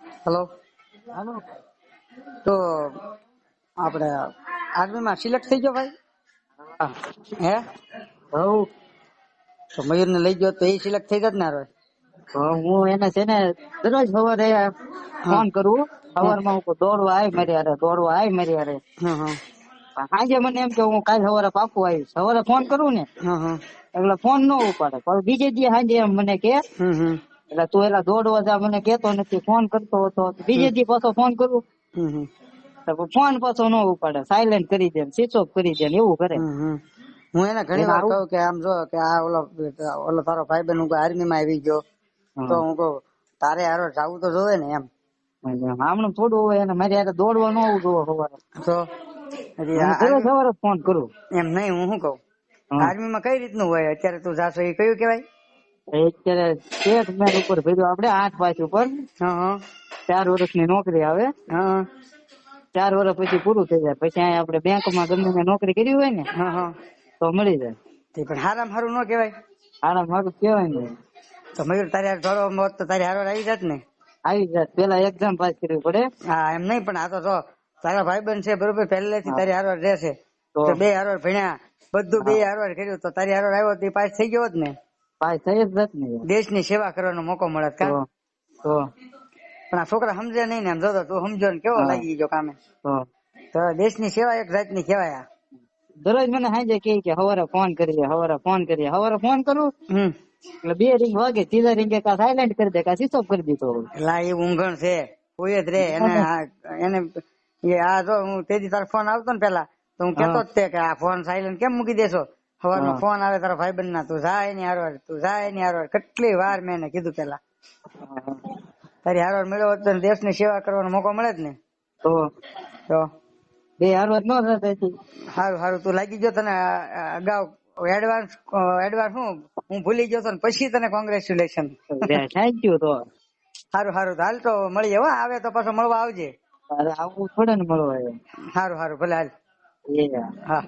Hello હાલો તો આપણે આર્મીમાં select થઈ ગયો ભાઈ? હા. હે? હઉ તો મયુરને લઈ ગયો તો એ સિલેક્ટ થઈ ગયો ને હું એને છે ને દરરોજ સવારે ફોન કરું સવારમાં હું દોડવા આય મારી હારે દોડવા આય મારી હારે. સાંજે મને એમ કે હું કાલ સવારે પાકું આવીશ. સવારે ફોન કરું ને હા હા. એટલે ફોન ન ઉપાડે. પણ બીજે દી સાંજે એમ મને કે એટલે તું એલા દોડવા જા મને કેતો નથી ફોન કરતો હતો. બીજે દી પાછો ફોન કરું. ફોન પાછો ન ઉપાડે સાયલેન્ટ કરી દે સ્વિચ ઓફ કરી દે એવું કરે. હું એને ઘણી વાર કહું કે આમ જો કે આ ઓલો ઓલો તારો ભાઈ બહેન હું આર્મી માં આવી ગયો તો હું કહું તારે હારો જાવું તો જોવે ને એમ. આમનું થોડું હોય એને મારી હારે દોડવા ન આવું જોવો સવારે. તો સવારે ફોન કરું. એમ નહીં હું શું કઉ આર્મી માં કઈ રીતનું હોય? અત્યારે તું જાશો એ કયું કેવાય અત્યારે મેન ઉપર ભર્યું આપણે આઠ પાસ ઉપર. ચાર વર્ષની નોકરી આવે. હા. ચાર વર્ષ પછી પૂરું થઈ જાય. પછી અહીંયા આપણે બેંકમાં ગમે નોકરી કરી હોય ને તો મળી જાય. તે પણ હારામ હારું ન કહેવાય. આરામ હારું કહેવાય ને. તો મયુર તારે દોડો મોત તો તારી હારો આવી જાત ને. આવી જાય પેલા એક્ઝામ પાસ કરવી પડે. હા એમ નહીં પણ આ તો જો તારા ભાઈ બંધ છે બરોબર પહેલેથી તારી હારો રહેશે. તો? બે હારો ભણ્યા. બધું બે હારો કર્યું. તો તારી હારો આવ્યો તો પાસ થઈ ગયો જ ને. પાસ થઈ જ નથી ને દેશની સેવા કરવાનો મોકો મળે કા? તો તો. પણ આ છોકરા સમજે નહીં ને એમ જોતો તું સમજો ને કેવો લાગી ગયો કામે? તો. દેશની સેવા એક જાતની કહેવાય દરરોજ મને સાંજે કે કે સવારે ફોન કરીએ સવારે ફોન કરીએ. હવારે ફોન કરું એટલે બે રિંગ વાગે ત્રીજા રિંગે કા સાયલેન્ટ કરી દે કા સ્વિચ ઓફ કરી દીધો એટલે એ ઊંઘણ છે કોઈ જ રે. એને એને આ જો હું તેજી તારો ફોન આવતો ને પેલા તો હું કેતો જ તે કે આ ફોન સાયલેન્ટ કેમ મૂકી દેશો? સવારમાં નો ફોન આવે તારા ભાઈ બંધ ના તું જાય એની હારવાર તું જાય એની હારવાર. કેટલી વાર મેં એને કીધું પેલા. તારી હારવાર મેળવો તો દેશની સેવા કરવાનો મોકો મળે જ ને. તો? તો? બે હારવાર ન થતા હતી સારું સારું તું લાગી ગયો તને અગાઉ. એડવાન્સ એડવાન્સ હું? હું ભૂલી ગયો તો ને પછી તને કોંગ્રેચ્યુલેશન થેન્ક યુ તો. સારું સારું તો હાલ તો મળીએ હો આવે તો પાછો મળવા આવજે. અરે આવું થોડે ને મળવા સારું સારું ભલે હાલ. હા.